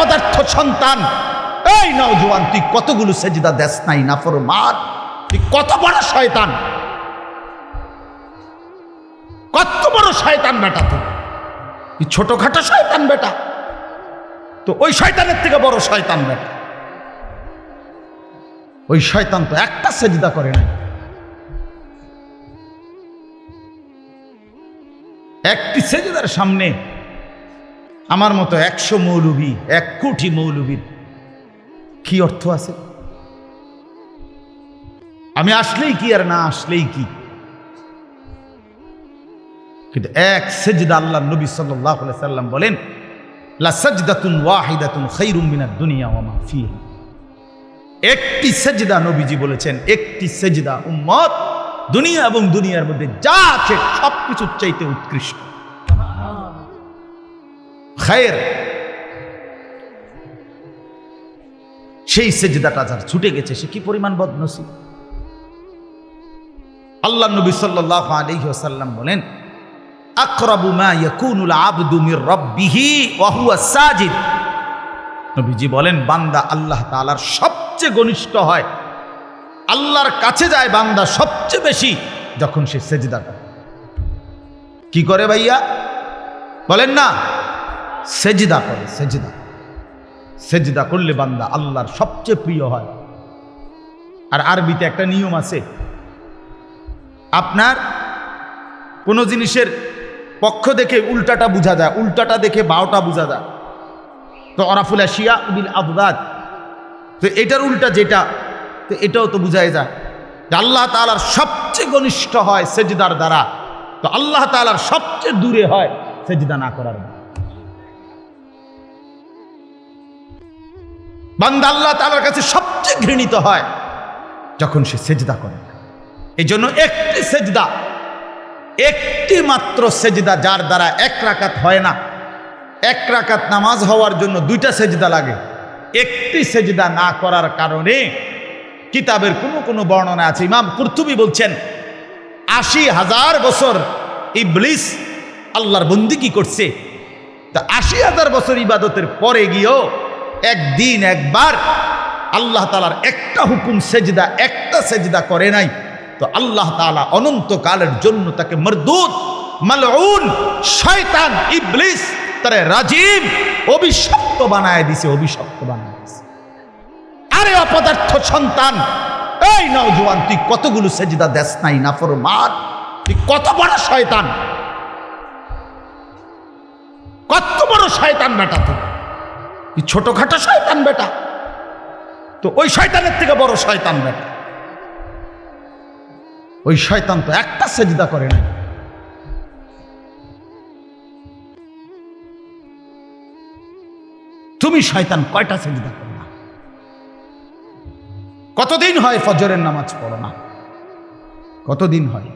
অপদার্থ সন্তান। এই নওজোয়ান তুই কতগুলো সেজদা দেশ নাই নাফর মার তুই কত বড় শয়তান? কত বড় শয়তান বেটা তুই? তুই ছোটখাটো শয়তান বেটা। তো ওই শয়তানের থেকে বড় শয়তান বেটা। ওই শয়তান তো একটা সেজদা করে না একটি সেজদার সামনে আমার মতো একশো মৌলবী, এক কোটি মৌলবীর কি অর্থ আছে? আমি আসলেই কি আর না আসলেই কি? কিন্তু এক সেজদা আল্লাহ নবী সাল্লাহ সাল্লাম বলেন, লা সাজদাতুন ওয়াহিদাতুন খাইরুম মিনাদ দুনিয়া ওয়া মা ফিহা। একটি সেজদা নবীজি বলেছেন, একটি সেজদা উম্মত দুনিয়া এবং দুনিয়ার মধ্যে যা আছে সব কিছুর চাইতে উৎকৃষ্ট। খায়ের। সেই সেজদাটা যার ছুটে গেছে, সে কি পরিমাণ বদনসি আল্লাহ নবী সাল্লাহ আলাইহি ওয়াসাল্লাম বলেন নবীজি বলেন, বান্দা আল্লাহ তাআলার সবচেয়ে ঘনিষ্ঠ হয়। আল্লাহর কাছে যায় বান্দা সবচেয়ে বেশি যখন সে সেজদা করে। কি করে ভাইয়া? বলেন না। সেজদা করে, সেজদা। সেজদা করলে বান্দা আল্লাহর সবচেয়ে প্রিয় হয়। আর আরবিতে একটা নিয়ম আছে, আপনার কোনো জিনিসের পক্ষ দেখে উল্টাটা বোঝা যায়, উল্টাটা দেখে বারোটা বোঝা যায়। তো অরাফুল শিয়া বিল আবদাদ তো এটার উল্টা যেটা, তো এটাও তো বুঝাই যায়। আল্লাহ তালার সবচেয়ে ঘনিষ্ঠ হয় সেজদার দ্বারা, তো আল্লাহ তালার সবচেয়ে দূরে হয় সেজদা না করার দ্বারা। বান্দা আল্লাহ তালার কাছে সবচেয়ে ঘৃণিত হয় যখন সে সেজদা করে। এই জন্য একটি সেজদা, একটি মাত্র সেজদা যার দ্বারা এক রাকাত হয় না। এক রাকাত নামাজ হওয়ার জন্য দুইটা সেজদা লাগে। একটি সেজদা না করার কারণে কিতাবের কোনো কোনো বর্ণনা আছে। ইমাম কুর্তুবি বলছেন, আশি হাজার বছর ইবলিস আল্লাহর বন্দি কি করছে? তা আশি হাজার বছর ইবাদতের পরে গিয়েও একদিন, একবার আল্লাহ তালার একটা হুকুম সেজদা, একটা সেজদা করে নাই। তো আল্লাহ তালা অনন্তকালের জন্য তাকে মরদুদ মালউন, শয়তান, ইবলিস, তারে রাজীব, অভিশপ্ত বানায় দিছে, অভিশপ্ত বানায় দিছে। আরে অপদার্থ সন্তান, এই নওজোয়ান, তুই কতগুলো সেজদা দেশ নাই নাফর মার তুই কত বড় শয়তান? কত বড় শয়তান বেটা তুই? ছোটখাটো শয়তান বেটা। তো ওই শয়তানের থেকে বড় শয়তান বেটা। ওই শয়তান তো একটা সেজদা করে না তুমি শয়তান কয়টা সেজদা করো না? কতদিন হয় ফজরের নামাজ পড়ো না? কতদিন হয়?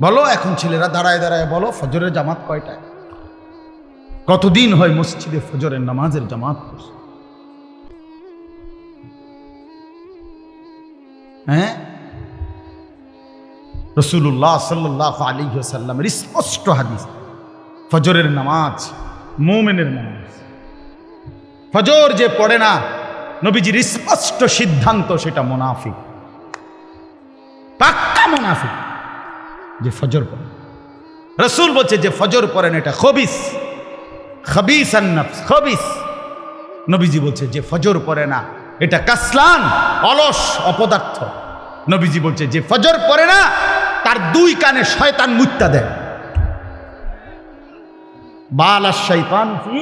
বলো এখন ছেলেরা দাঁড়ায় দাঁড়ায় বলো, ফজরের জামাত কয়টায়? কতদিন হয় মসজিদে ফজরের নামাজের জামাত হ্যাঁ? রসুল্লাহ সাল্লাহ আলী সাল্লামের স্পষ্ট হাদিস, ফজরের নামাজ মোমেনের নামাজ। ফজর যে পড়ে না, নবীজির স্পষ্ট সিদ্ধান্ত সেটা মোনাফিক। পাক্কা মোনাফিক যে ফজর পড়ে। রসুল বলছে যে ফজর পড়েন এটা খবিস। খবিস আন্নাফস খবিস। নবীজি বলছে যে ফজর পড়ে না, এটা কাসলান, অলস অপদার্থ। নবীজি বলছে যে ফজর পড়ে না, তার দুই কানে শয়তান মুত্তা দেয়। বাল আর শৈতান ফি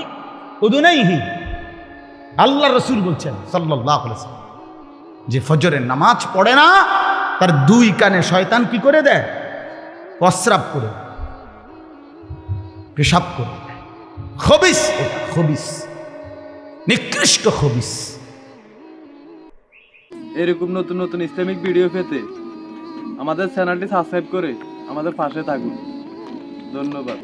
উদুনাইহি। আল্লাহ রসুল বলছেন সাল্লাহ যে ফজরের নামাজ পড়ে না, তার দুই কানে শয়তান কি করে দেয়? প্রস্রাব করে পেশাব করে খবিস। এটা খবিস। নিকৃষ্ট খবিস। এরকম নতুন নতুন ইসলামিক ভিডিও পেতে আমাদের চ্যানেলটি সাবস্ক্রাইব করে আমাদের পাশে থাকুন। ধন্যবাদ।